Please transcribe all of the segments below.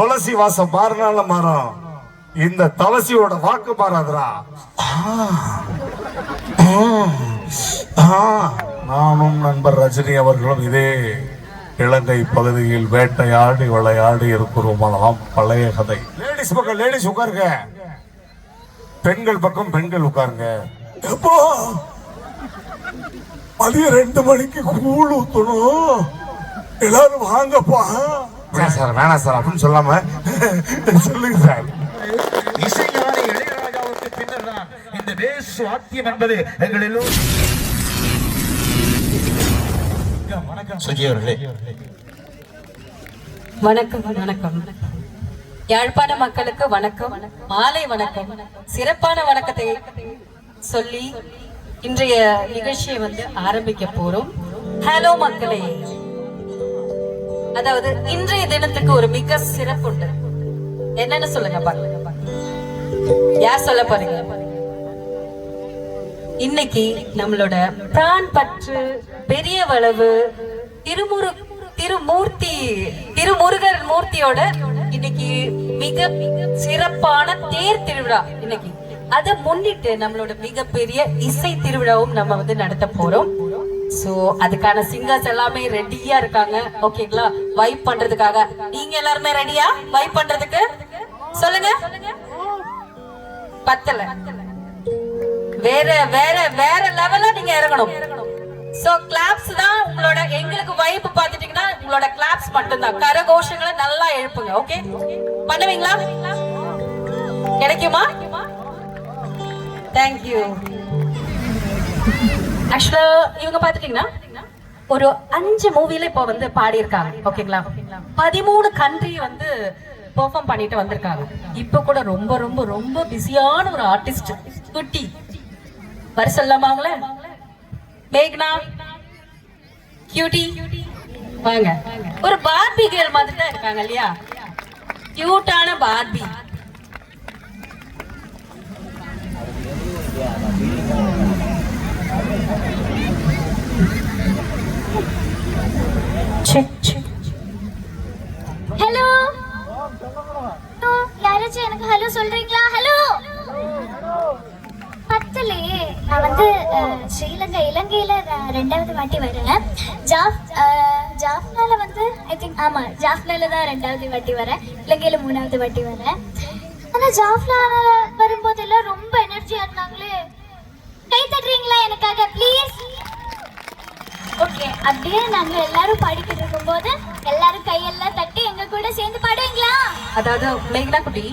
துளசி வாசம் மாறினால மாறும். இந்த துளசியோட வாக்கு மாறாதுடா. நானும் நண்பர் ரஜினி அவர்களும் இதே இலங்கை பகுதியில் வேட்டையாடி விளையாடி இருக்கிறோம். பழைய கதை. லேடிஸ் பக்கம் லேடிஸ் உட்காருங்க. பெண்கள் பக்கம் பெண்கள் உட்காருங்க. எப்போ? மதியம் ரெண்டு மணிக்கு கூழ் ஊத்தணும். எல்லாரும் வாங்கப்பா. வேணாம் சார்? வேணாம் சார் அப்படின்னு சொல்லாம சொல்லுங்க சார். இசைஞானி இளையராஜாவுக்கு பின்னர் தான் இந்த பேஸ் வாத்தியம் என்பது எங்கள் எல்லோரும் வணக்கம். சுஜி அவர்களே. வணக்கம் வணக்கம். யாழ்ப்பாண மக்களுக்கு வணக்கம் மாலை வணக்கம். சிறப்பான வணக்கத்தை சொல்லி இன்றைய நிகழ்ச்சியை வந்து ஆரம்பிக்க போறோம். ஹலோ மக்களே. அதாவது இன்றைய தினத்துக்கு ஒரு மிக சிறப்பு உண்டு. என்னன்னு சொல்லுங்க பாருங்க யார் சொல்ல போறீங்க? இன்னைக்கு நம்மளோட பிரான் பற்று பெரிய வளவு திருமுரு திருமூர்த்தி திருமுருகர் மூர்த்தியோட இன்னைக்கு மிக சிறப்பான தேர் திருவிழா இன்னைக்கு. அதை முன்னிட்டு நம்மளோட மிகப்பெரிய இசை திருவிழாவும் நம்ம வந்து நடத்த போறோம். சோ அதுக்கான சிங்கர்ஸ் எல்லாமே ரெடியா இருக்காங்க. ஓகேங்களா வைப் பண்றதுக்காக. நீங்க எல்லாருமே ரெடியா வைப் பண்றதுக்கு? சொல்லுங்க. பத்தல. வேற வேற வேற லெவல்ல நீங்க இறங்கணும். சோ கிளாப்ஸ் தான் உங்களோட எங்களுக்கு வைப் பாத்துட்டீங்கன்னா உங்களோட கிளாப்ஸ் மட்டும்தான். கரகோஷங்களை நல்லா எழுப்புங்க ஓகே பண்ணுவீங்களா? கிடைக்குமா? தேங்க்யூ ஆக்சுவலா இவங்க பாத்துட்டீங்கன்னா ஒரு அஞ்சு மூவில இப்போ வந்து பாடியிருக்காங்க. ஓகேங்களா பதிமூணு கண்ட்ரி வந்து பெர்ஃபார்ம் பண்ணிட்டு வந்திருக்காங்க. இப்போ கூட ரொம்ப ரொம்ப ரொம்ப பிஸியான ஒரு ஆர்டிஸ்ட் குட்டி. வர சொல்லாமாங்களே? மேக்னா? கியூட்டி வாங்க. ஒரு பார்பி கேர்ள் மாதிரி தான் இருக்காங்க இல்லையா? கியூட்டான பார்பி ஹலோ? யாராச்சும் எனக்கு ஹலோ சொல்றீங்களா? ஹலோ? பத்தலையே நான் வந்து ஸ்ரீலங்கா இலங்கையில ரெண்டாவது வாட்டி வரேன். ஜாஃப் ஜாஃப்னால வந்து ஐ திங்க் ஆமா ஜாஃப்னால தான் ரெண்டாவது வாட்டி வரேன். இலங்கையில மூணாவது வாட்டி வரேன். ஆனா ஜாஃப்னால வரும்போது எல்லாம் ரொம்ப எனர்ஜியா இருந்தாங்களே. கை தட்டுறீங்களா எனக்காக? ப்ளீஸ் ஓகே அப்படியே நாங்க எல்லாரும் பாடிக்கிட்டு இருக்கும்போது எல்லாரும் கையெல்லாம் தட்டி எங்க கூட சேர்ந்து பாடுவீங்களா? அதாவது மேகனா குட்டி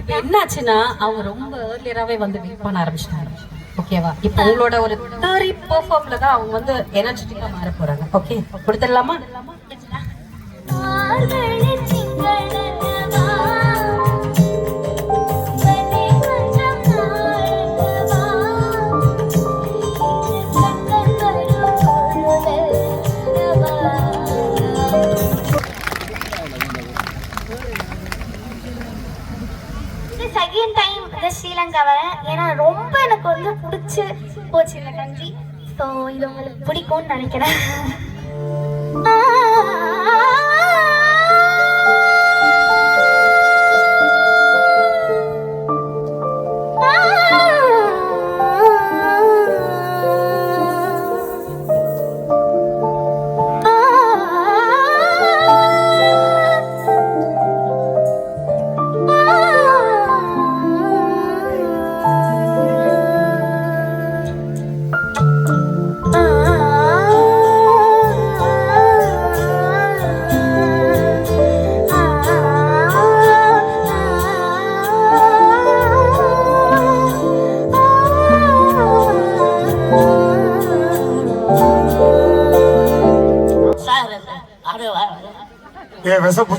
இப்ப என்னாச்சுன்னா அவங்க ரொம்ப ஏர்லியராவே வந்து வெயிட் பண்ண ஆரம்பிச்சிட்டாங்க. ஓகேவா இப்போ உங்களோட ஒரு தேரி பெர்ஃபார்ம்ல தான் அவங்க வந்து எனர்ஜெட்டிக்கா மாற போறாங்க. ஓகே கொடுத்துடலாமா? வந்து ஏன்னா ரொம்ப எனக்கு வந்து பிடிச்சி போச்சு இந்த கண்ட்ரி ஸோ இது உங்களுக்கு பிடிக்கும்னு நினைக்கிறேன்.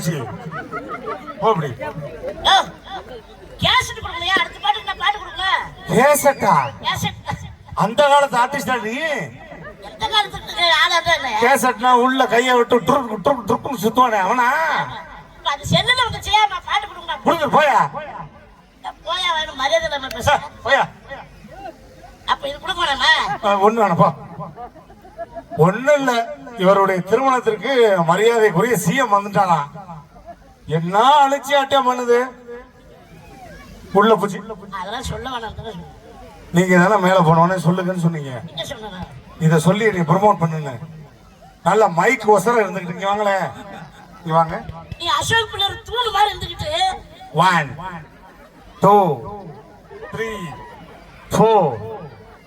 ஏ விஷப்பூச்சி போ அப்படி. கேசட் கொடுக்கலையா? அடுத்த பாட்டுக்கு நான் பாட்டு கொடுக்கல. கேசட்டா? கேசட். அந்த காலத்து ஆர்டிஸ்டா நீ? கேசட்னா உள்ள கைய விட்டு ட்ருக்கு ட்ருக்குன்னு சுத்துவானே அவனா? இப்ப அது செல்லுல வந்து செய்யாம பாட்டு புரிஞ்சு போயா. போயா வேணும் மரியாதை இல்லாம பேச. போயா. அப்ப இது கொடுக்க வேணாமா அஹ், ஒண்ணு வேணப்பா ஒண்ணு இல்ல. இவருடைய திருமணத்திற்கு மரியாதைக்குரிய சிஎம் வந்துட்டானா? என்ன அழைச்சி ஆட்டம் பண்ணுது? உள்ள பூச்சி. அதெல்லாம் சொல்ல வேணாம். நீங்க தானே மேல போனோடனே சொல்லுங்கன்னு சொன்னீங்க. இத சொல்லி நீ ப்ரமோட் பண்ணுங்க நல்ல மைக் ஒசரம் இருந்துகிட்டு இங்க வாங்களேன் இங்க வாங்க. நீ அசோக் பிள்ளை தூண் மாதிரி இருந்துகிட்டு. One two three four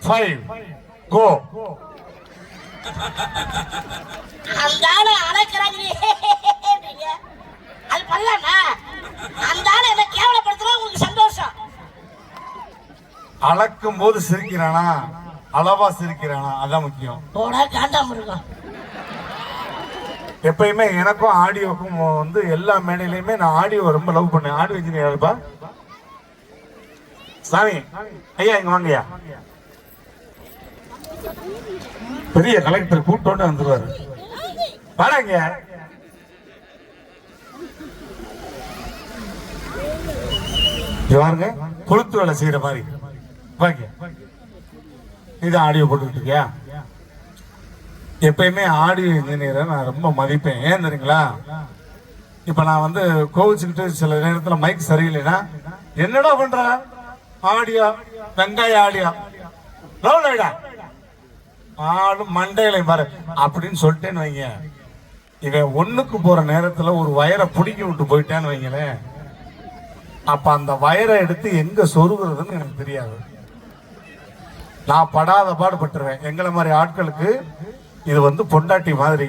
five go அந்த ஆளை அழைக்கிறாங்க நீங்க அந்த ஆளை என்ன உங்களுக்கு சந்தோஷம். அளக்கும் போது சிரிக்கிறானா? அளவா சிரிக்கிறானா? அதான் முக்கியம். போடா காண்டாம இருக்கும் எப்பயுமே எனக்கும் ஆடியோக்கும் வந்து எல்லா மேடையிலயுமே நான் ஆடியோ ரொம்ப லவ் பண்ணேன் ஆடியோ இன்ஜினியர் இருப்பா சாமி ஐயா இங்க வாங்கய்யா. பெரிய கலெக்டர் கூட்டோன்னு வந்துருவாரு. வாடாங்க இங்க பாருங்க கொளுத்து வேலை செய்யற மாதிரி. வாங்க. இது ஆடியோ போட்டுக்கிட்டு இருக்கியா? எப்பயுமே ஆடியோ இன்ஜினியரை நான் ரொம்ப மதிப்பேன். ஏன் தெரியுங்களா? இப்ப நான் வந்து கோவிச்சுக்கிட்டு சில நேரத்தில் மைக் சரியில்லைன்னா என்னடா பண்ற? ஆடியோ வெங்காய ஆடியோ லவ்லைடா ஆடு மண்டையில பாரு. அப்படின்னு சொல்லிட்டேன்னு வைங்க. இவன் ஒண்ணுக்கு போற நேரத்துல ஒரு வயரை பிடிக்கி விட்டு போயிட்டேன்னு வைங்களேன். அப்ப அந்த வயரை எடுத்து எங்க சொருகிறதுன்னு எனக்கு தெரியாது. நான் படாத பாடுபட்டுருவேன். எங்களை மாதிரி ஆட்களுக்கு இது வந்து பொண்டாட்டி மாதிரி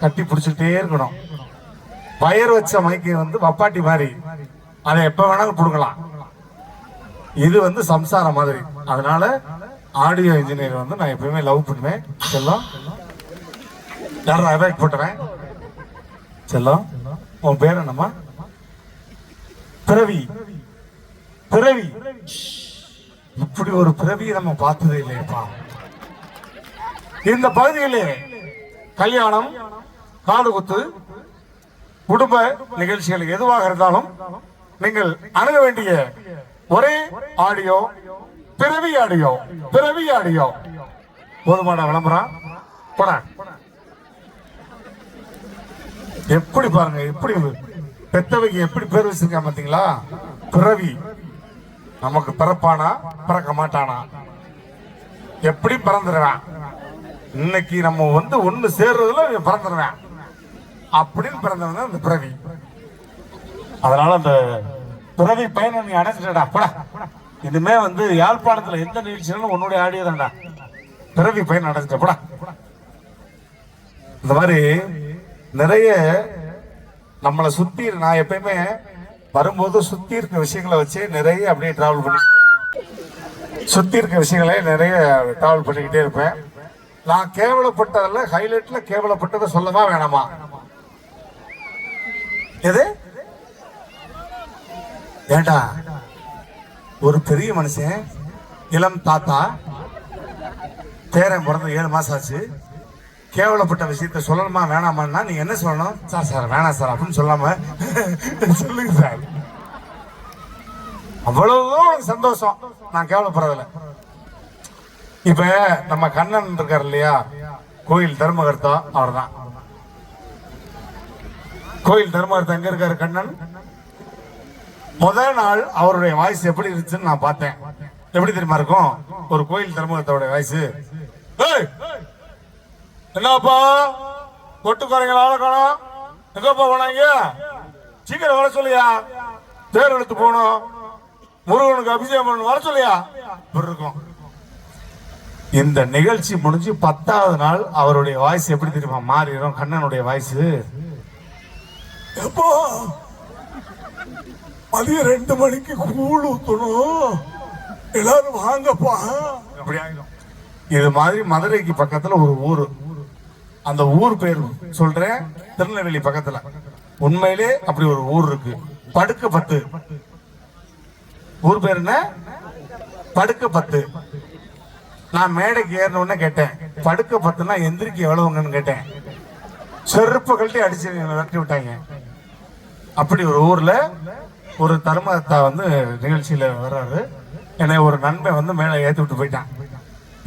கட்டி பிடிச்சிட்டே இருக்கணும். வயர் வச்ச மைக்கு வந்து வப்பாட்டி மாதிரி. அதை எப்ப வேணாலும் புடுங்கலாம். இது வந்து சம்சாரம் மாதிரி. அதனால ஆடியோ இன்ஜினியர் வந்து நான் எப்பயுமே லவ் பண்ணுவேன். செல்லம் யாரும் அவாய்ட் போட்டுறேன். செல்லம் உன் பேர் என்னம்மா? பிறவி. பிறவி. இப்படி ஒரு பிறவியை நம்ம பார்த்ததே இல்லையப்பா. இந்த பகுதியிலே கல்யாணம் காது குத்து குடும்ப நிகழ்ச்சிகள் எதுவாக இருந்தாலும் நீங்கள் அணுக வேண்டிய ஒரே ஆடியோ பிறவி ஆடியோ பிறவி ஆடியோ. போதுமான விளம்பரம் எப்படி பாருங்க எப்படி பெத்தவைக்கு எப்படி பேர் வச்சிருக்கான் பார்த்தீங்களா பிறவி. நமக்கு பிறப்பானா? பிறக்க மாட்டானா? எப்படி பிறந்துருவான்? இன்னைக்கு நம்ம வந்து ஒண்ணு சேர்றதுல பிறந்துடுவேன் பிறந்துருவேன். அப்படின்னு பிறந்தவன் அந்த பிறவி. அதனால அந்த பிறவி பயனை நீ அடைஞ்சிட்டடா போடா. இனிமே வந்து யாழ்ப்பாணத்துல எந்த நிகழ்ச்சினாலும் உன்னுடைய ஆடியோ தான்டா. பிறவி பயன் அடைஞ்சிட்ட போடா. இந்த மாதிரி நிறைய நம்மளை சுத்தி நான் எப்பயுமே வரும்போது சுத்தி இருக்க விஷயங்களை வச்சு நிறைய அப்படியே டிராவல் பண்ணி சுத்தி இருக்க விஷயங்களே நிறைய டிராவல் பண்ணிக்கிட்டே இருப்பேன். நான் கேவலப்பட்டதில் ஹைலைட்ல கேவலப்பட்டதை சொல்லவா வேணாமா? எது? ஏண்டா ஒரு பெரிய மனுஷன் இளம் தாத்தா பேரன் பிறந்த ஏழு மாசம் ஆச்சு. கேவலப்பட்ட விஷயத்த சொல்லணுமா வேணாமான்னா நீங்க என்ன சொல்லணும்? சார் சார் வேணாம் சார் அப்படின்னு சொல்லாம சொல்லுங்க சார். அவ்வளவுதான் சந்தோஷம். நான் கேவலப்படுறதில்ல. இப்ப நம்ம கண்ணன் இருக்கார் இல்லையா? கோயில் தர்மகர்த்தா அவர்தான். கோயில் தர்மகர்த்தா எங்க இருக்காரு கண்ணன்? முதல் நாள் அவருடைய வாய்ஸ் எப்படி இருந்துச்சுன்னு நான் பார்த்தேன். எப்படி தெரியுமா இருக்கும்? ஒரு கோயில் தர்மகர்த்தாவுடைய வாய்ஸ் என்னப்பா? கொட்டுக்காரங்கள ஆள காணோம் எங்கப்பா போனாங்க? சீக்கிரம் வர சொல்லியா? தேர் எடுத்து போகணும். முருகனுக்கு அபிஷேகம் பண்ணணும். வர சொல்லியா? இப்படி இருக்கும். இந்த நிகழ்ச்சி முடிஞ்சு பத்தாவது நாள் அவருடைய வாய்ஸ் எப்படி தெரியுமா? மாறிடும் கண்ணனுடைய வாய்ஸ். எப்போ? மதியம் ரெண்டு மணிக்கு கூழ் ஊத்தணும். எல்லாரும் வாங்கப்பா. அப்படி ஆயிடும். இது மாதிரி மதுரைக்கு பக்கத்துல ஒரு ஊர். அந்த ஊர் பேர் சொல்றேன் திருநெல்வேலி பக்கத்துல. உண்மையிலே அப்படி ஒரு ஊர் இருக்கு. படுக்க பத்து ஊர் பேர் என்ன? படுக்க பத்து நான் மேடைக்கு ஏறின கேட்டேன் படுக்க பத்துனா எந்திரிக்க எவ்வளவுங்கன்னு கேட்டேன். செருப்பு கழட்டி அடிச்சு விரட்டி விட்டாங்க. அப்படி ஒரு ஊர்ல ஒரு தர்மத்தா வந்து நிகழ்ச்சியில வர்றாரு. என்னை ஒரு நண்பன் வந்து மேலே ஏற்றி விட்டு போயிட்டான்.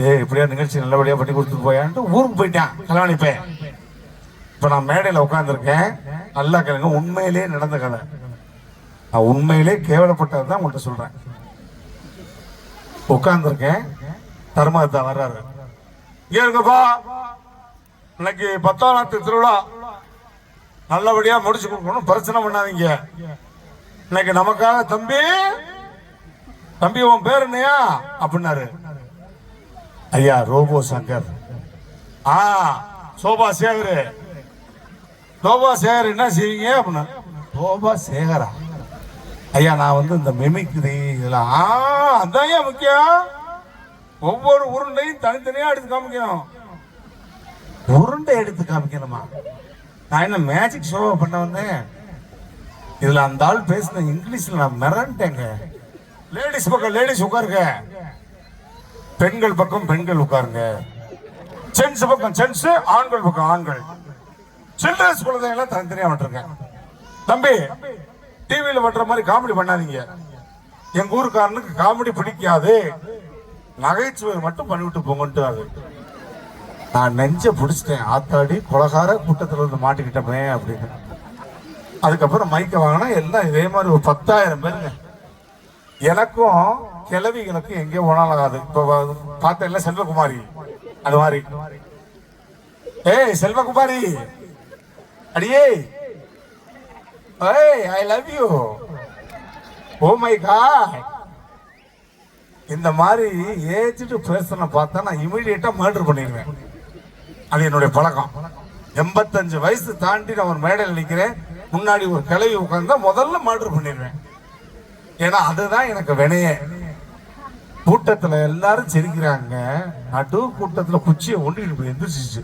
ஏய் இப்படியா நிகழ்ச்சி நல்லபடியா பண்ணி கொடுத்துட்டு போயான்ட்டு ஊருக்கு போயிட்டான். கல்யாணிப்பேன் இப்ப நான் மேடையில உட்காந்துருக்கேன் நல்லா கேளுங்க உண்மையிலே நடந்த கதை. நான் உண்மையிலே கேவலப்பட்டது தான் உங்கள்கிட்ட சொல்றேன். உட்காந்துருக்கேன் தர்மதத்தா வர்றாரு. இங்க இருக்கப்பா இன்னைக்கு பத்தாம் நாத்து திருவிழா. நல்லபடியா முடிச்சு கொடுக்கணும். பிரச்சனை பண்ணாதீங்க. இன்னைக்கு நமக்காக தம்பி தம்பி உன் பேர் என்னையா? அப்படின்னாரு. ஐயா ரோபோ சங்கர். ஆ சோபா சேகர். சோபா சேகர் என்ன செய்வீங்க அப்படின்னா சோபா சேகரா? ஐயா நான் வந்து இந்த மெமிக்ரி இதெல்லாம் ஆ அதான் ஐயா முக்கியம். ஒவ்வொரு உருண்டையும் தனித்தனியாக எடுத்து காமிக்கணும். உருண்டை எடுத்து காமிக்கணுமா? நான் என்ன மேஜிக் ஷோ பண்ண வந்தேன்? இதில் அந்த ஆள் பேசின இங்கிலீஷில் நான் மிரண்டேங்க. லேடிஸ் பக்கம் லேடிஸ் உட்காருங்க. பெண்கள் பக்கம் பெண்கள் உட்காருங்க. ஜென்ஸ் பக்கம் ஜென்ஸ் ஆண்கள் பக்கம் ஆண்கள். சில்ட்ரன்ஸ் குழந்தைங்களாம் தனித்தனியாக விட்டுருக்கேன். தம்பி டிவியில் பண்ற மாதிரி காமெடி பண்ணாதீங்க. எங்க ஊருக்காரனுக்கு காமெடி பிடிக்காது. நகைச்சுவை மட்டும் பண்ணிவிட்டு போங்கன்ட்டு நான் நெஞ்ச பிடிச்சிட்டேன். ஆத்தாடி கொலகார கூட்டத்தில் இருந்து மாட்டிக்கிட்டமே அப்படின்னு. அதுக்கப்புறம் மைக்க வாங்கினா எல்லாம் இதே மாதிரி ஒரு பத்தாயிரம் பேருங்க. எனக்கும் கிழவிகளுக்கும் எங்கே போனாலும் இப்போ பார்த்தேன்ல செல்வகுமாரி. அது மாதிரி. ஏய் செல்வகுமாரி. அடியே. ஏய் I love you oh my god இந்த மாதிரி ஏஜ்டு பேர்சனை பார்த்தா நான் இமீடியட்டா மர்டர் பண்ணிடுவேன். அது என்னுடைய பழக்கம். எண்பத்தஞ்சு வயசு தாண்டி நான் ஒரு மேடையில் நிற்கிறேன் முன்னாடி ஒரு கிளவி உட்காந்து முதல்ல மர்டர் பண்ணிடுவேன். ஏன்னா அதுதான் எனக்கு வினையே. கூட்டத்துல எல்லாரும் சிரிக்கிறாங்க. நடு கூட்டத்துல குச்சியை ஒண்ணு போய் எந்திரிச்சிச்சு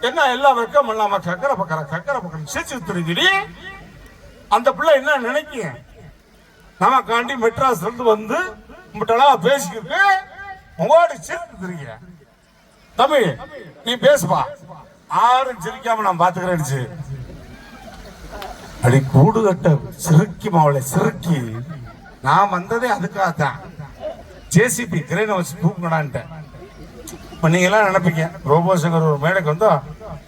என்ன எல்லா வெக்கம் இல்லாம கக்கரை பக்கம் கக்கரை பக்கம் சிரிச்சு அந்த பிள்ளை என்ன நினைக்கிங்க நமக்காண்டி மெட்ராஸ்ல இருந்து வந்து உங்கள்கிட்ட பேசிக்கிட்டு உங்களோட சிரித்து தெரியுங்க தம்பி நீ பேசுப்பா. ஆரும் சிரிக்காம நான் பாத்துக்கிறேன் அப்படி கூடு கட்ட சிறுக்கி மாவளை சிறுக்கி. நான் வந்ததே அதுக்காக தான் ஜேசிபி கிரேனை வச்சு தூக்கணான்ட்டேன் இப்ப நீங்க எல்லாம் நினைப்பீங்க ரோபோ சங்கர் ஒரு மேடைக்கு வந்தா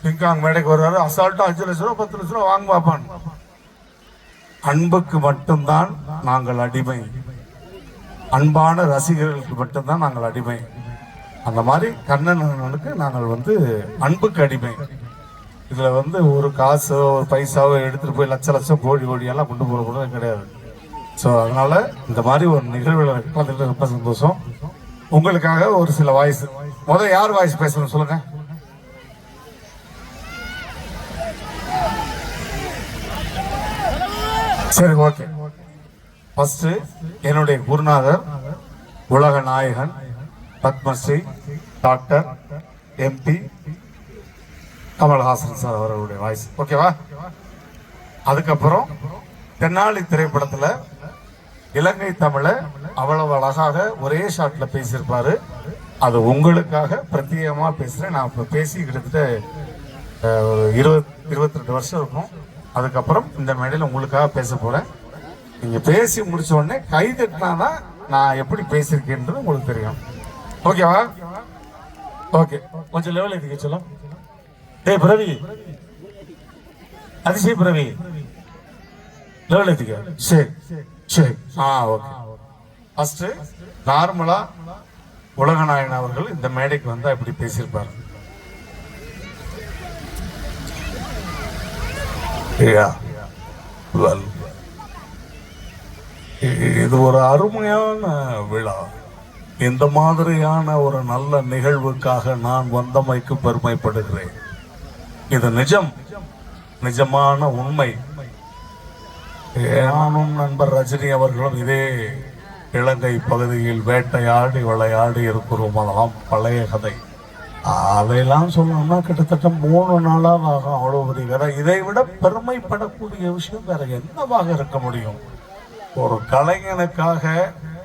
பிங்காங் மேடைக்கு வருவாரு அசால்ட்டா அஞ்சு லட்ச ரூபா பத்து லட்ச ரூபா வாங்க பார்ப்பான் அன்புக்கு மட்டும்தான் நாங்கள் அடிமை. அன்பான ரசிகர்களுக்கு மட்டும்தான் நாங்கள் அடிமை. அந்த மாதிரி கண்ணன் நாங்கள் வந்து அன்புக்கு அடிமை. இதில் வந்து ஒரு காசோ ஒரு பைசாவோ எடுத்துகிட்டு போய் லட்ச லட்சம் கோடி கோடியெல்லாம் கொண்டு போகக்கூடாது கிடையாது. ஸோ அதனால் இந்த மாதிரி ஒரு நிகழ்வில் கலந்துட்டு ரொம்ப சந்தோஷம். உங்களுக்காக ஒரு சில வாய்ஸ் முதல் யார் வாய்ஸ் பேசணும் சொல்லுங்கள் சரி ஓகே ஃபர்ஸ்ட் என்னுடைய குருநாதர் உலக நாயகன் Padma Shri doctor MP Kamal Haasan sir அவர்களுடைய வாய்ஸ் ஓகேவா அதுக்கப்புறம் தென்னாலி திரைப்படத்துல இலங்கை தமிழை அவ்வளவு அழகாக ஒரே ஷாட்ல பேசியிருப்பாரு. அது உங்களுக்காக பிரத்யேகமா பேசுறேன். நான் இப்ப பேசி கிட்டத்தட்ட ஒரு இருபத் இருபத்தி ரெண்டு வருஷம் இருக்கும். அதுக்கப்புறம் இந்த மேடையில் உங்களுக்காக பேச போறேன். நீங்க பேசி முடிச்ச உடனே கை தட்டினா நான் எப்படி பேசியிருக்கேன்றது உங்களுக்கு தெரியும். ஓகேவா ஓகே கொஞ்சம் லெவல் எதுக்கு சொல்லலாம் டே பிரவி. அதிசய பிரவி. லெவல் சரி சரி. ஆ ஓகே ஃபர்ஸ்ட் நார்மலா உலகநாயகன் அவர்கள் இந்த மேடைக்கு வந்தா இப்படி பேசியிருப்பார். இது ஒரு அருமையான விழா. இந்த மாதிரியான ஒரு நல்ல நிகழ்வுக்காக நான் வந்தமைக்கு பெருமைப்படுகிறேன். இது நிஜம். நிஜமான உண்மை. நானும் நண்பர் ரஜினி அவர்களும் இதே இலங்கை பகுதியில் வேட்டையாடி விளையாடி இருக்கிறோம். அதெல்லாம் பழைய கதை. அதையெல்லாம் சொல்லணும்னா கிட்டத்தட்ட மூணு நாளாக ஆகும் அவ்வளோ பெரிய கதை இதை விட பெருமைப்படக்கூடிய விஷயம் வேற என்னவாக இருக்க முடியும்? ஒரு கலைஞனுக்காக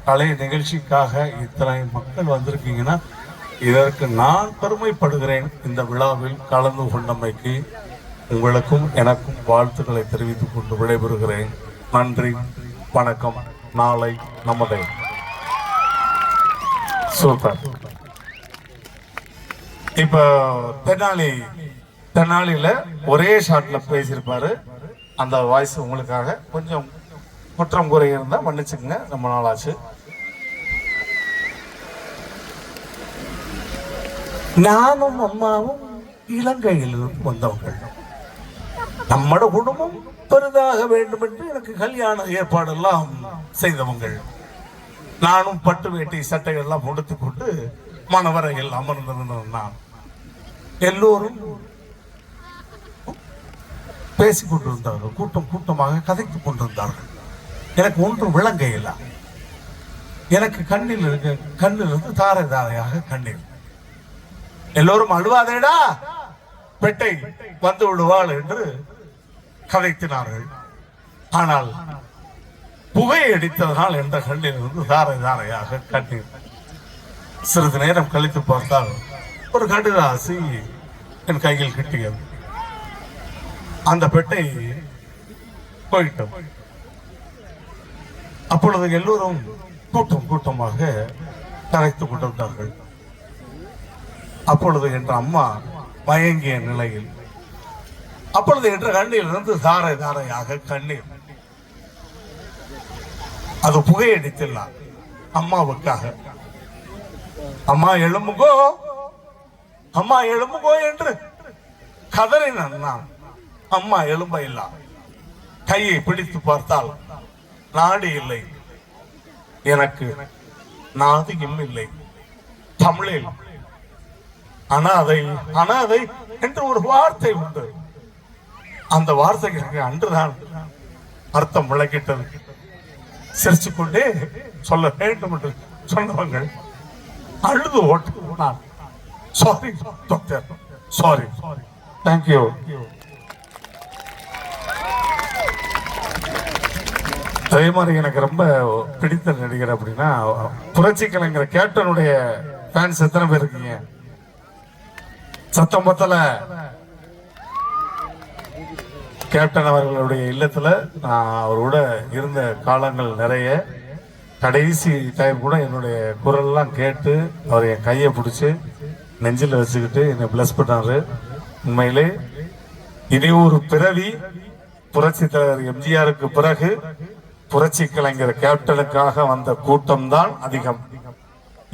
கலை நிகழ்ச்சிக்காக இத்தனை மக்கள் வந்திருக்கீங்கன்னா இதற்கு நான் பெருமைப்படுகிறேன் இந்த விழாவில் கலந்து கொண்டமைக்கு உங்களுக்கும் எனக்கும் வாழ்த்துக்களை தெரிவித்துக் கொண்டு விடைபெறுகிறேன். நன்றி வணக்கம். நாளை நமதே. சூப்பர். இப்போ தென்னாலி தென்னாலியில ஒரே ஷாட்ல பேசியிருப்பாரு. அந்த வாய்ஸ் உங்களுக்காக கொஞ்சம் குற்றம் குறை இருந்தா மன்னிச்சுக்கங்க. ரொம்ப நாளாச்சு. நானும் அம்மாவும் இலங்கையில் வந்தவர்கள். நம்மட குடும்பம் பெரிதாக வேண்டும் என்று எனக்கு கல்யாண ஏற்பாடெல்லாம் செய்தவங்கள். நானும் பட்டு வேட்டி சட்டைகள் எல்லாம் கொண்டு மணவரையில் அமர்ந்திருந்தேன் நான். எல்லோரும் பேசிக் கொண்டிருந்தார்கள். கூட்டம் கூட்டமாக கதைத்துக் கொண்டிருந்தார்கள். எனக்கு ஒன்றும் விளங்க இல்லை. எனக்கு கண்ணில் இருக்க கண்ணிலிருந்து தாரை தாரையாக கண்ணீர் எல்லோரும் அழுவாதேடா? பெட்டை வந்து விடுவாள் என்று கதைத்தினார்கள். ஆனால் புகை அடித்ததனால் என்ற கண்ணில் இருந்து தாரை தாரையாக கண்ணீர். சிறிது நேரம் கழித்து பார்த்தால் ஒரு கடுதாசி என் கையில் கிட்டியது. அந்த பெட்டை போயிட்டோம். அப்பொழுது எல்லோரும் கூட்டம் கூட்டமாக கரைத்துக் கொண்டிருந்தார்கள் அப்பொழுது என்ற அம்மா மயங்கிய நிலையில் அப்பொழுது என்ற கண்ணில் இருந்து தாரை தாரையாக கண்ணீர். அது புகையடித்தில்லாம் அம்மாவுக்காக. அம்மா எழும்புகோ அம்மா எழும்புகோ என்று கதறினான் நான். அம்மா எழும்ப இல்லா கையை பிடித்து பார்த்தால் நாடு இல்லை. எனக்கு நாதியும் இல்லை. தமிழில் அனாதை அனாதை என்று ஒரு வார்த்தை உண்டு. அந்த வார்த்தைக்கு அன்றுதான் அர்த்தம் விளக்கிட்டது. சிரிச்சு கொண்டே சொல்ல வேண்டும் என்று சொன்னவங்கள் அழுது ஓட்டு நான் சாரி டாக்டர் சாரி தேங்க்யூ அதே மாதிரி எனக்கு ரொம்ப பிடித்த நடிகர் அப்படின்னா புரட்சி கலைஞர் கேப்டனுடைய ஃபேன்ஸ் எத்தனை பேர் இருக்கீங்க? சத்தம் பத்தல. கேப்டன் அவர்களுடைய இல்லத்துல நான் அவரோட இருந்த காலங்கள் நிறைய. கடைசி டைம் கூட என்னுடைய குரல்லாம் கேட்டு அவர் என் கையை பிடிச்சி நெஞ்சில் வச்சுக்கிட்டு என்னை பிளஸ் பண்ணாரு. உண்மையிலே இனி ஒரு பிறவி புரட்சி தலைவர் எம்ஜிஆருக்கு பிறகு புரட்சி கலைஞர் கேப்டனுக்காக வந்த கூட்டம் தான் அதிகம்.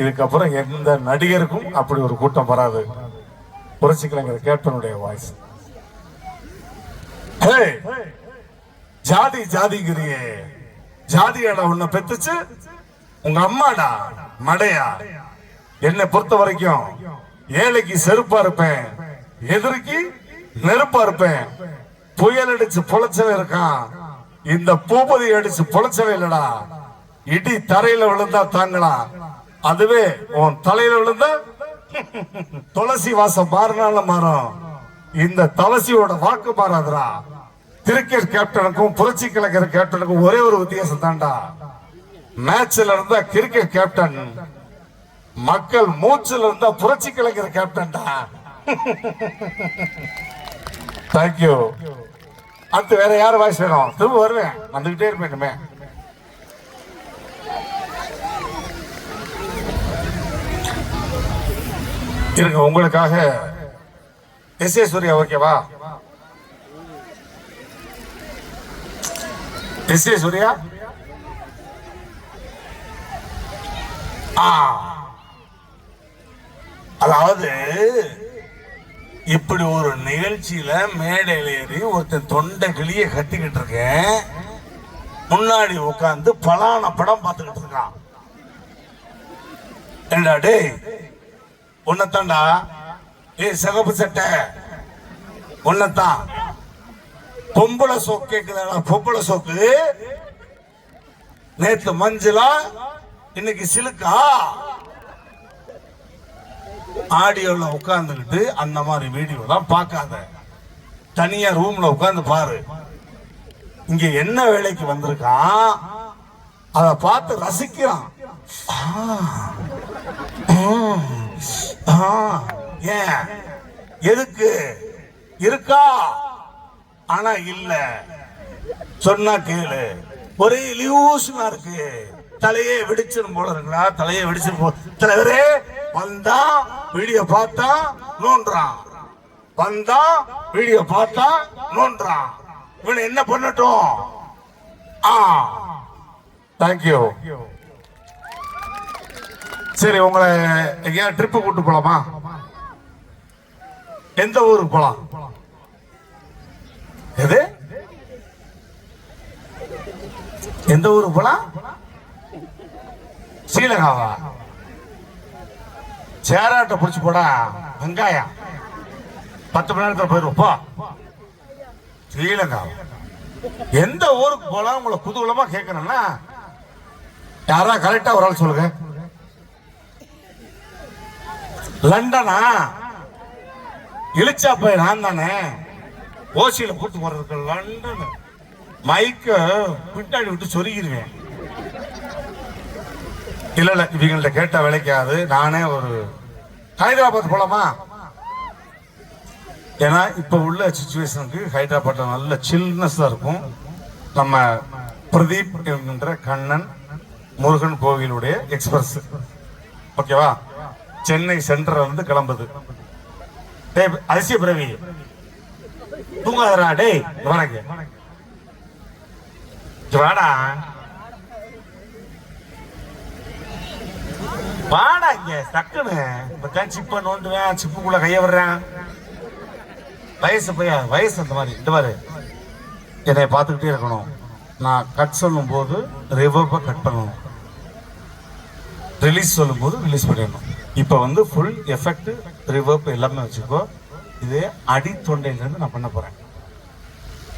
இதுக்கப்புறம் எந்த நடிகருக்கும் அப்படி ஒரு கூட்டம் வராது. புரட்சி கேப்டனுடைய வாய்ஸ் ஜாதி ஜாதிங்கிறியே ஜாதியாடா உன்னை பெத்துச்சு உங்க அம்மாடா மடையா என்னை பொறுத்த வரைக்கும் ஏழைக்கு செருப்பா இருப்பேன் எதிரிக்கு நெருப்பா இருப்பேன் புயல் அடிச்சு புழைச்சவன் இருக்கான் இந்த பூபதி அடிச்சு புழைச்சவன் இல்லடா இடி தரையில விழுந்தா தாங்கலாம் அதுவே உன் தலையில விழுந்தா துளசி வாசம் மாறினாலும் மாறும். இந்த துளசியோட வாக்கு மாறாதுடா. கிரிக்கெட் கேப்டனுக்கும் புரட்சி கலைஞர் கேப்டனுக்கும் ஒரே ஒரு வித்தியாசம் தான்டா. மேட்ச்ல இருந்தா கிரிக்கெட் கேப்டன் மக்கள் மூச்சுல இருந்தா புரட்சி கலைஞர் கேப்டன்டா. தேங்க்யூ அடுத்து வேற யார் வாய்ஸ் வேணும்? திரும்ப வருவேன். வந்துகிட்டே இருப்பேன் இருங்க உங்களுக்காக எஸ் ஏ சூர்யா ஓகேவா எஸ் ஏ சூர்யா? ஆ. அதாவது இப்படி ஒரு நிகழ்ச்சியில மேடையில் ஏறி ஒருத்தன் தொண்டை கிளிய கட்டிக்கிட்டு இருக்கேன். முன்னாடி உட்காந்து பலான படம் பார்த்துக்கிட்டு இருக்கான். என்னடா டேய்? உன்னத்தான்டா. ஏய் சிகப்பு சட்டை. உன்னத்தான். பொம்பளை சோக்கு கேக்குதாடா பொம்பளை சோக்கு? நேத்து மஞ்சளா இன்னைக்கு சிலுக்கா? ஆடியோல உட்கார்ந்துக்கிட்டு அந்த மாதிரி வீடியோலாம் பார்க்காத. தனியா ரூம்ல உட்கார்ந்து பாரு. இங்க என்ன வேலைக்கு வந்திருக்கான்? அதை பார்த்து ரசிக்கிறான். ஆ, ஏன்? எதுக்கு? இருக்கா? ஆனா இல்ல. சொன்னா கேளு. ஒரே இலியூஷனா இருக்கு. தலையே வெடிச்சிடும் போல இருக்குங்களா தலையே வெடிச்சிடும் போல தலைவரே வந்தா வீடியோ பார்த்தா நோன்றான் வந்தா வீடியோ பார்த்தா நோன்றான் இவனை என்ன பண்ணட்டும்? ஆ தேங்க்யூ சரி உங்களை எங்கேயாவது ட்ரிப்பு கூட்டு போலாமா? எந்த ஊருக்கு போலாம்? எது? எந்த ஊருக்கு போலாம்? ஸ்ரீலங்காவா? சேராட்ட பிடிச்சி போடா வெங்காயம் பத்து மணி நேரத்தில் போயிருவோம் போ. ஸ்ரீலங்கா எந்த ஊருக்கு போலாம் உங்களை குதூகலமா கேட்கணும்னா யாரா கரெக்டா ஒரு ஆள் சொல்லுங்க. லண்டனா? இழிச்சா போய் நான் தானே? ஓசியில கூட்டு போறதுக்கு லண்டன். மைக்க பின்னாடி விட்டு சொருகிருவேன். இல்ல இல்ல இவங்கள்ட்ட கேட்ட விளைக்காது. நானே ஒரு ஹைதராபாத் போலாமா? ஏன்னா இப்ப உள்ள சுச்சுவேஷனுக்கு ஹைதராபாத்ல நல்ல சில்னஸ் தான் இருக்கும். நம்ம பிரதீப் என்கின்ற கண்ணன் முருகன் கோவிலுடைய எக்ஸ்பிரஸ் ஓகேவா சென்னை சென்ட்ரல் இருந்து கிளம்புது. அதிசய பிறவி தூங்காதரா டேய் இங்க வாடா. வாடா இங்க டக்குன்னு. இப்பதான் சிப்ப நோண்டுவேன் சிப்புக்குள்ள கைய விடுறேன். வயசு பையா வயசு அந்த மாதிரி. இந்த மாதிரி என்னை பார்த்துக்கிட்டே இருக்கணும். நான் கட் சொல்லும் போது ரிவர்பை கட் பண்ணணும். ரிலீஸ் சொல்லும்போது ரிலீஸ் பண்ணிடணும். இப்போ வந்து ஃபுல் எஃபெக்ட் ரிவர்ப் எல்லாமே வச்சுக்கோ. இது அடி தொண்டையிலேருந்து நான் பண்ண போகிறேன்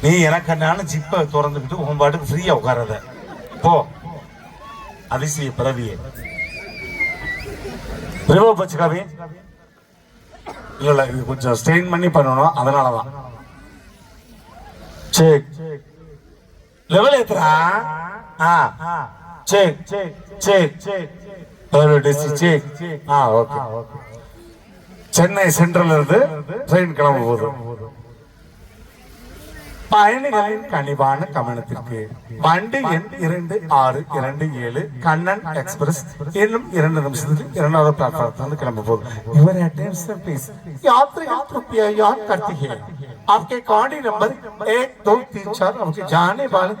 நீ எனக்கு என்னால ஜிப்பை திறந்துக்கிட்டு உன் பாட்டுக்கு ஃப்ரீயாக உட்காராத. போ. அதிசய பிறவியே. ரிவர்ப் வச்சுக்காவே இல்லை இல்ல இது கொஞ்சம் ஸ்ட்ரெயின் பண்ணி பண்ணணும். அதனாலதான். சரி லெவல் ஏத்துறா? ஆ. சரி சரி சரி சரி சரி ஆ ஓகே சென்னை சென்ட்ரல் இருந்து ட்ரெயின் கிளம்ப போகுது பயணிகளின் கனிவான கவனத்திற்கு வண்டி எண் இரண்டு ஆறு இரண்டு ஏழு கண்ணன் எக்ஸ்பிரஸ் இன்னும் இரண்டு நிமிஷத்தில் இரண்டாவது பிளாட்ஃபார்ம் வந்து கிளம்ப போகுது யுவர் अटेंशन प्लीज यात्रियों कृपया याद करती है आपके गाड़ी नंबर एक दो तीन चार आपके जाने वाले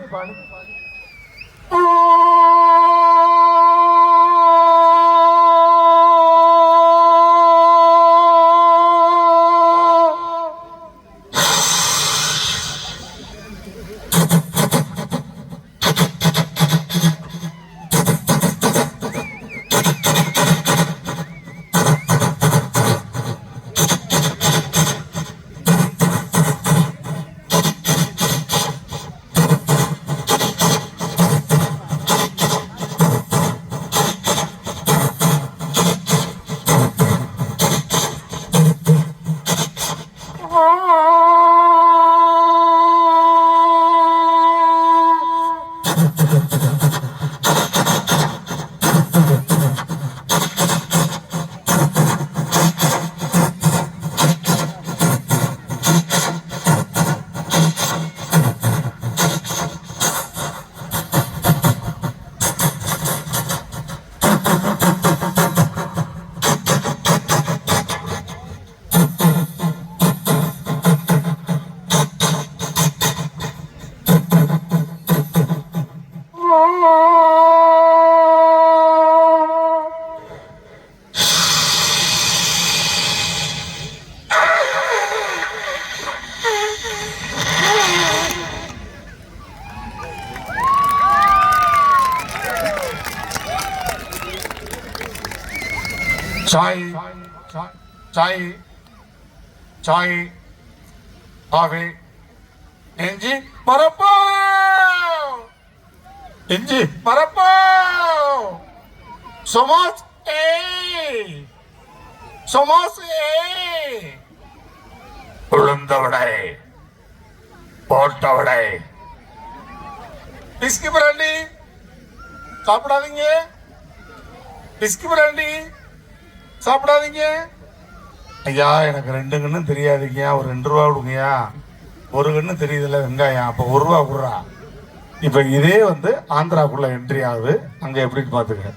சாய் சாய் சாய் ஆவே இஞ்சி மரப்போ இஞ்சி மரப்போ சமோஸ் ஏ சமோஸ் ஏ உளுந்தவடை போட்டவடை பிஸ்கி பிராண்டி சாப்பிடாதீங்க பிஸ்கி பிராண்டி சாப்பிடாதீங்க. ஐயா எனக்கு ரெண்டு கண்ணும் தெரியாதுங்கய்யா. ஒரு ரெண்டு ரூபா கொடுங்கய்யா. ஒரு கண்ணு தெரியுதுல்ல வெங்காயம். அப்போ ஒரு ரூபா கொடுறா. இப்போ இதே வந்து ஆந்திராக்குள்ள என்ட்ரி ஆகுது. அங்கே எப்படின்னு பார்த்துக்க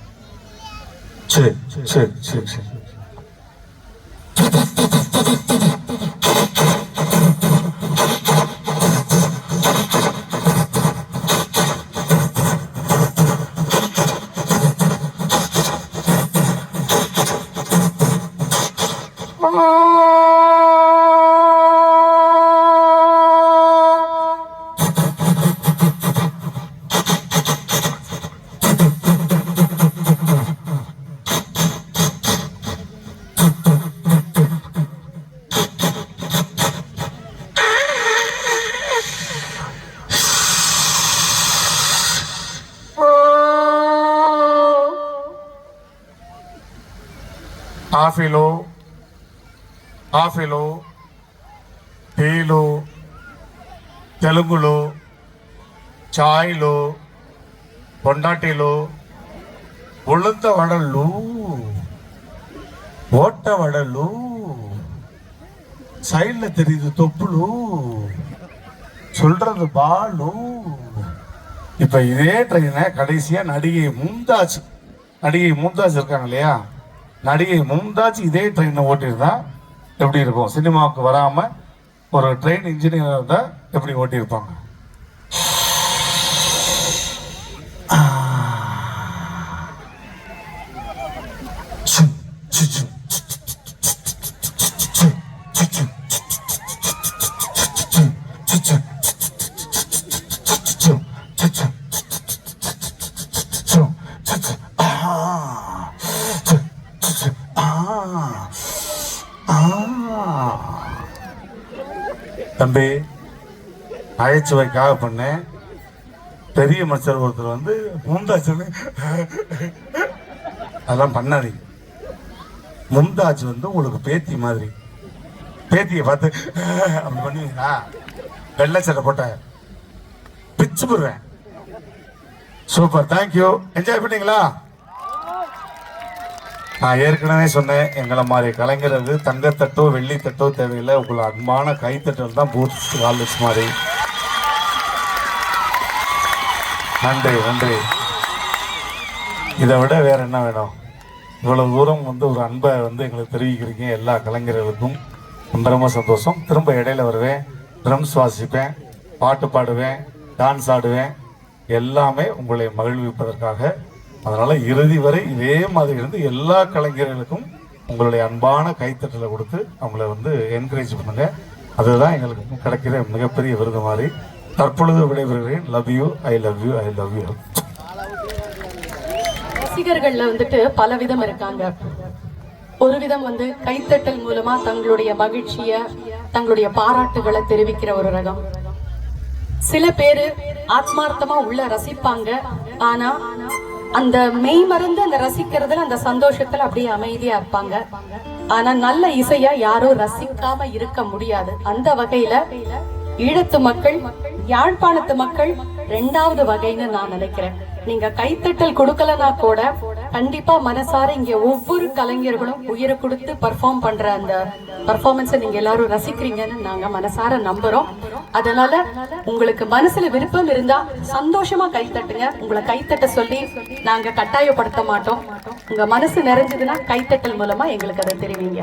சரி சரி சரி சரி. కాఫీలు టీలు తెలుగులు ఛాయ్లు పొండాటీలు ఉళ్ళంత వడళ్ళు ఓట్ట వడళ్ళు சைடில் தெரியுது தொப்புளு சொல்றது பாலு இப்போ இதே ட்ரெயினை கடைசியாக நடிகை மும்தாஜ் நடிகை மும்தாஜ் இருக்காங்க இல்லையா நடிகை மும்தாஜ் இதே ட்ரெயினை ஓட்டியிருந்தா எப்படி இருக்கும்? சினிமாவுக்கு வராமல் ஒரு ட்ரெயின் இன்ஜினியராக இருந்தால் எப்படி ஓட்டியிருப்பாங்க? தம்பி நகைச்சுவைக்காக பண்ணேன் பெரிய மச்சர் ஒருத்தர் வந்து மும்தாஜ் அதெல்லாம் பண்ணாதீங்க. மும்தாஜ் வந்து உங்களுக்கு பேத்தி மாதிரி. பேத்தியை பார்த்து அப்படி பண்ணுவீங்களா? வெள்ளை சட்டை போட்ட பிச்சு போடுவேன் சூப்பர் தேங்க்யூ என்ஜாய் பண்ணீங்களா? நான் ஏற்கனவே சொன்னேன் எங்களை மாதிரி கலைஞருக்கு தங்கத்தட்டோ வெள்ளித்தட்டோ தேவையில்லை. உங்களை அன்பான கைத்தட்டல் தான் பூத் காலேஜ் மாதிரி. நன்றி நன்றி. இதை விட வேற என்ன வேணும்? இவ்வளவு தூரம் வந்து ஒரு அன்பை வந்து எங்களுக்கு தெரிவிக்கிறீங்க எல்லா கலைஞர்களுக்கும். ரொம்ப ரொம்ப சந்தோஷம். திரும்ப இடையில வருவேன் ட்ரம்ஸ் வாசிப்பேன் பாட்டு பாடுவேன் டான்ஸ் ஆடுவேன். எல்லாமே உங்களை மகிழ்விப்பதற்காக அதனால் இறுதி வரை இதே மாதிரி இருந்து எல்லா கலைஞர்களுக்கும் உங்களுடைய அன்பான கைத்தட்டலை கொடுத்து அவங்கள வந்து என்கரேஜ் பண்ணுங்க. அதுதான் எங்களுக்கு கிடைக்கிற மிகப்பெரிய விருது மாதிரி தற்பொழுது விடைபெறுகிறேன். Love you I love you I love you ரசிகர்கள்ல வந்துட்டு பல விதம் இருக்காங்க. ஒரு விதம் வந்து கைத்தட்டல் மூலமா தங்களுடைய மகிழ்ச்சிய தங்களுடைய பாராட்டுகளை தெரிவிக்கிற ஒரு ரகம். சில பேரு ஆத்மார்த்தமா உள்ள ரசிப்பாங்க. ஆனா அந்த மெய் மருந்து அந்த ரசிக்கிறதுல அந்த சந்தோஷத்துல அப்படியே அமைதியா இருப்பாங்க. ஆனா நல்ல இசையா யாரும் ரசிக்காம இருக்க முடியாது. அந்த வகையில ஈழத்து மக்கள் யாழ்ப்பாணத்து மக்கள் ரெண்டாவது வகைன்னு நான் நினைக்கிறேன். நீங்க கைத்தட்டல் கொடுக்கலனா கூட கண்டிப்பா மனசார இங்க ஒவ்வொரு கலைஞர்களும் உயிரை கொடுத்து பர்ஃபார்ம் பண்ற அந்த பர்ஃபார்மன்ஸை நீங்க எல்லாரும் ரசிக்கிறீங்கன்னு நாங்க மனசார நம்புறோம். அதனால உங்களுக்கு மனசுல விருப்பம் இருந்தா சந்தோஷமா கைத்தட்டுங்க உங்களை கைத்தட்ட சொல்லி நாங்க கட்டாயப்படுத்த மாட்டோம். உங்க மனசு நிறைஞ்சதுன்னா கைத்தட்டல் மூலமா எங்களுக்கு அதை தெரிவிங்க.